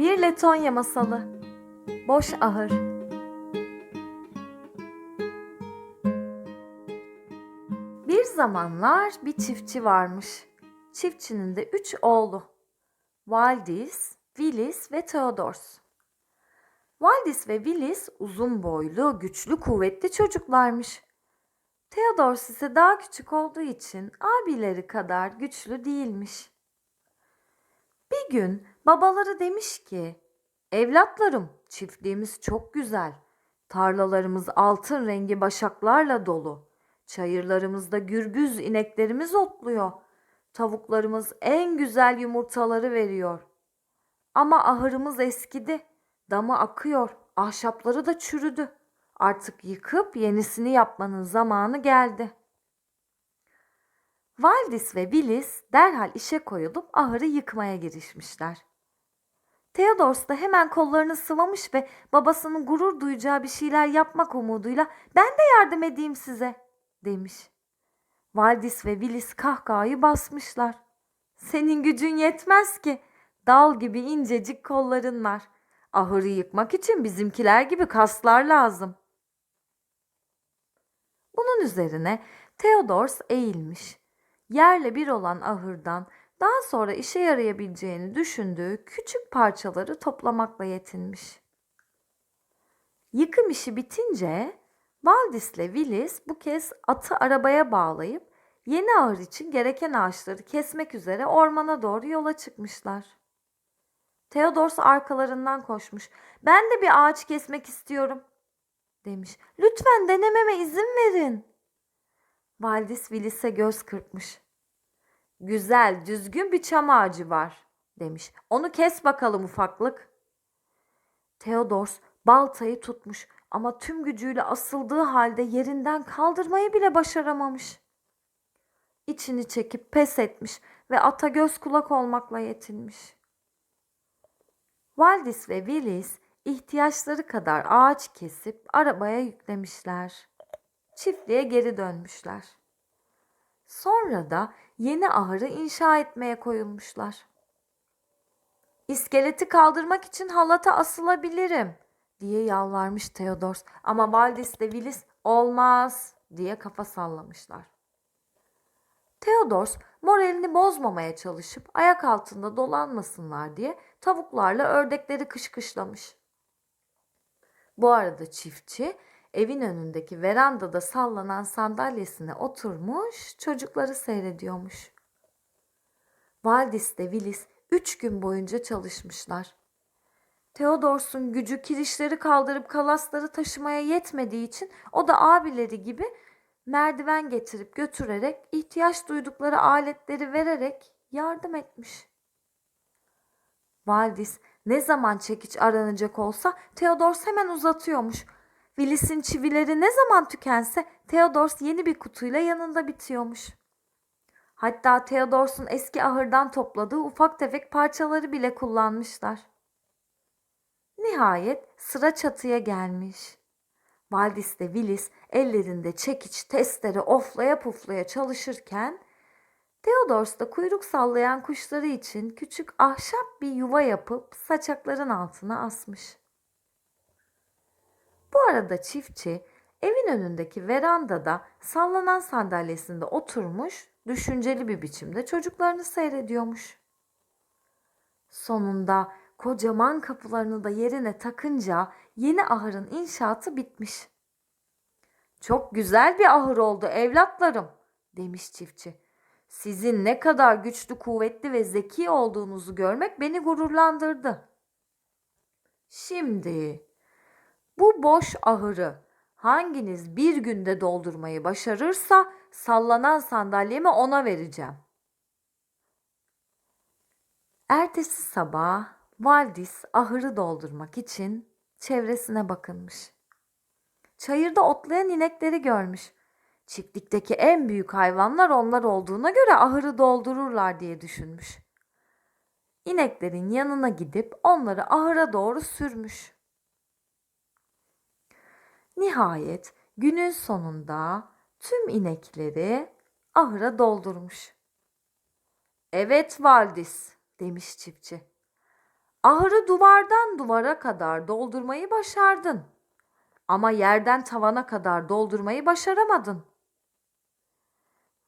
Bir Letonya masalı. Boş ahır. Bir zamanlar bir çiftçi varmış. Çiftçinin de üç oğlu. Valdis, Willis ve Theodors. Valdis ve Willis uzun boylu, güçlü, kuvvetli çocuklarmış. Theodors ise daha küçük olduğu için abileri kadar güçlü değilmiş. Bir gün babaları demiş ki, evlatlarım çiftliğimiz çok güzel. Tarlalarımız altın rengi başaklarla dolu. Çayırlarımızda gürbüz ineklerimiz otluyor. Tavuklarımız en güzel yumurtaları veriyor. Ama ahırımız eskidi. Damı akıyor. Ahşapları da çürüdü. Artık yıkıp yenisini yapmanın zamanı geldi. Valdis ve Willis derhal işe koyulup ahırı yıkmaya girişmişler. Theodors da hemen kollarını sıvamış ve babasının gurur duyacağı bir şeyler yapmak umuduyla ben de yardım edeyim size demiş. Valdis ve Willis kahkahayı basmışlar. Senin gücün yetmez ki. Dal gibi incecik kolların var. Ahırı yıkmak için bizimkiler gibi kaslar lazım. Bunun üzerine Theodors eğilmiş. Yerle bir olan ahırdan daha sonra işe yarayabileceğini düşündüğü küçük parçaları toplamakla yetinmiş. Yıkım işi bitince Valdis'le Willis bu kez atı arabaya bağlayıp yeni ahır için gereken ağaçları kesmek üzere ormana doğru yola çıkmışlar. Theodors arkalarından koşmuş. Ben de bir ağaç kesmek istiyorum demiş. Lütfen denememe izin verin. Valdis Willis'e göz kırpmış. Güzel, düzgün bir çam ağacı var demiş. Onu kes bakalım ufaklık. Theodors baltayı tutmuş ama tüm gücüyle asıldığı halde yerinden kaldırmayı bile başaramamış. İçini çekip pes etmiş ve ata göz kulak olmakla yetinmiş. Valdis ve Willis ihtiyaçları kadar ağaç kesip arabaya yüklemişler. Çiftliğe geri dönmüşler. Sonra da yeni ahırı inşa etmeye koyulmuşlar. İskeleti kaldırmak için halata asılabilirim diye yalvarmış Theodors ama Valdis de Willis olmaz diye kafa sallamışlar. Theodors moralini bozmamaya çalışıp ayak altında dolanmasınlar diye tavuklarla ördekleri kışkışlamış. Bu arada çiftçi evin önündeki verandada sallanan sandalyesine oturmuş çocukları seyrediyormuş. Valdis de Willis üç gün boyunca çalışmışlar. Theodors'un gücü kirişleri kaldırıp kalasları taşımaya yetmediği için o da abileri gibi merdiven getirip götürerek ihtiyaç duydukları aletleri vererek yardım etmiş. Valdis ne zaman çekiç aranacak olsa Theodors hemen uzatıyormuş. Willis'in çivileri ne zaman tükense Theodors yeni bir kutuyla yanında bitiyormuş. Hatta Theodors'un eski ahırdan topladığı ufak tefek parçaları bile kullanmışlar. Nihayet sıra çatıya gelmiş. Valdis de Willis ellerinde çekiç testere oflaya puflaya çalışırken Theodors da kuyruk sallayan kuşları için küçük ahşap bir yuva yapıp saçakların altına asmış. Arada çiftçi evin önündeki verandada sallanan sandalyesinde oturmuş düşünceli bir biçimde çocuklarını seyrediyormuş. Sonunda kocaman kapılarını da yerine takınca yeni ahırın inşaatı bitmiş. Çok güzel bir ahır oldu evlatlarım demiş çiftçi. Sizin ne kadar güçlü, kuvvetli ve zeki olduğunuzu görmek beni gururlandırdı. Şimdi bu boş ahırı hanginiz bir günde doldurmayı başarırsa sallanan sandalyemi ona vereceğim. Ertesi sabah Valdis ahırı doldurmak için çevresine bakınmış. Çayırda otlayan inekleri görmüş. Çiftlikteki en büyük hayvanlar onlar olduğuna göre ahırı doldururlar diye düşünmüş. İneklerin yanına gidip onları ahıra doğru sürmüş. Nihayet günün sonunda tüm inekleri ahıra doldurmuş. Evet Valdis demiş çiftçi. Ahırı duvardan duvara kadar doldurmayı başardın. Ama yerden tavana kadar doldurmayı başaramadın.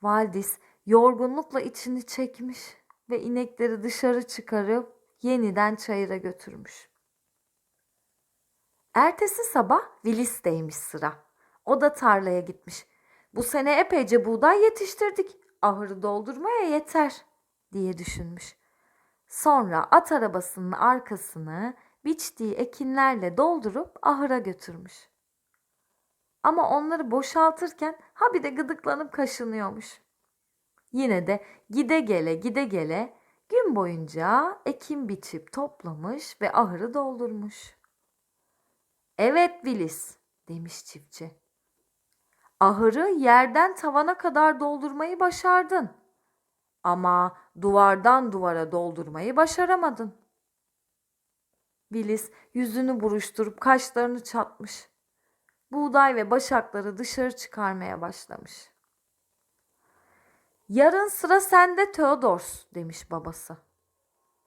Valdis yorgunlukla içini çekmiş ve inekleri dışarı çıkarıp yeniden çayıra götürmüş. Ertesi sabah Willis'teymiş sıra. O da tarlaya gitmiş. Bu sene epeyce buğday yetiştirdik. Ahırı doldurmaya yeter diye düşünmüş. Sonra at arabasının arkasını biçtiği ekinlerle doldurup ahıra götürmüş. Ama onları boşaltırken ha bir de gıdıklanıp kaşınıyormuş. Yine de gide gele gide gele gün boyunca ekin biçip toplamış ve ahırı doldurmuş. Evet Willis demiş çiftçi. Ahırı yerden tavana kadar doldurmayı başardın. Ama duvardan duvara doldurmayı başaramadın. Willis yüzünü buruşturup kaşlarını çatmış. Buğday ve başakları dışarı çıkarmaya başlamış. Yarın sıra sende Theodors demiş babası.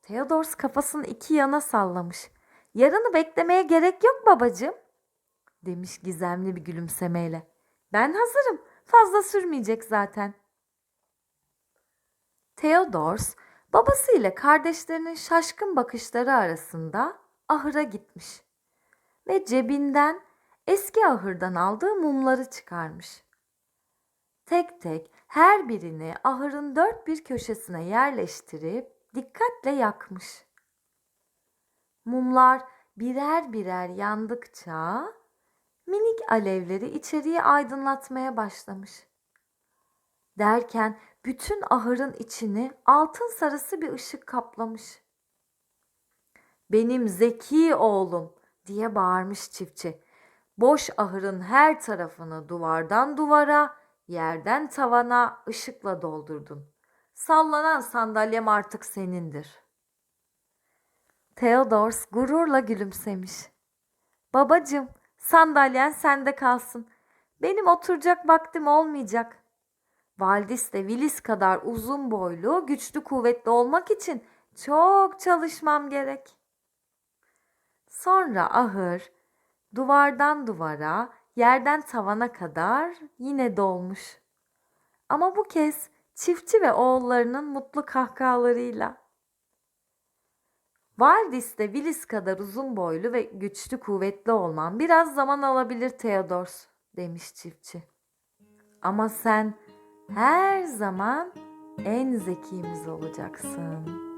Theodors kafasını iki yana sallamış. Yarını beklemeye gerek yok babacığım demiş gizemli bir gülümsemeyle. Ben hazırım. Fazla sürmeyecek zaten. Theodors babasıyla kardeşlerinin şaşkın bakışları arasında ahıra gitmiş ve cebinden eski ahırdan aldığı mumları çıkarmış. Tek tek her birini ahırın dört bir köşesine yerleştirip dikkatle yakmış. Mumlar birer birer yandıkça minik alevleri içeriği aydınlatmaya başlamış. Derken bütün ahırın içini altın sarısı bir ışık kaplamış. Benim zeki oğlum diye bağırmış çiftçi. Boş ahırın her tarafını duvardan duvara, yerden tavana ışıkla doldurdun. Sallanan sandalyem artık senindir. Theodors gururla gülümsemiş. Babacım, sandalyen sende kalsın. Benim oturacak vaktim olmayacak. Valdis de Willis kadar uzun boylu, güçlü kuvvetli olmak için çok çalışmam gerek. Sonra ahır duvardan duvara, yerden tavana kadar yine dolmuş. Ama bu kez çiftçi ve oğullarının mutlu kahkahalarıyla. Valdis de Willis kadar uzun boylu ve güçlü kuvvetli olman biraz zaman alabilir Theodors demiş çiftçi. Ama sen her zaman en zekimiz olacaksın.''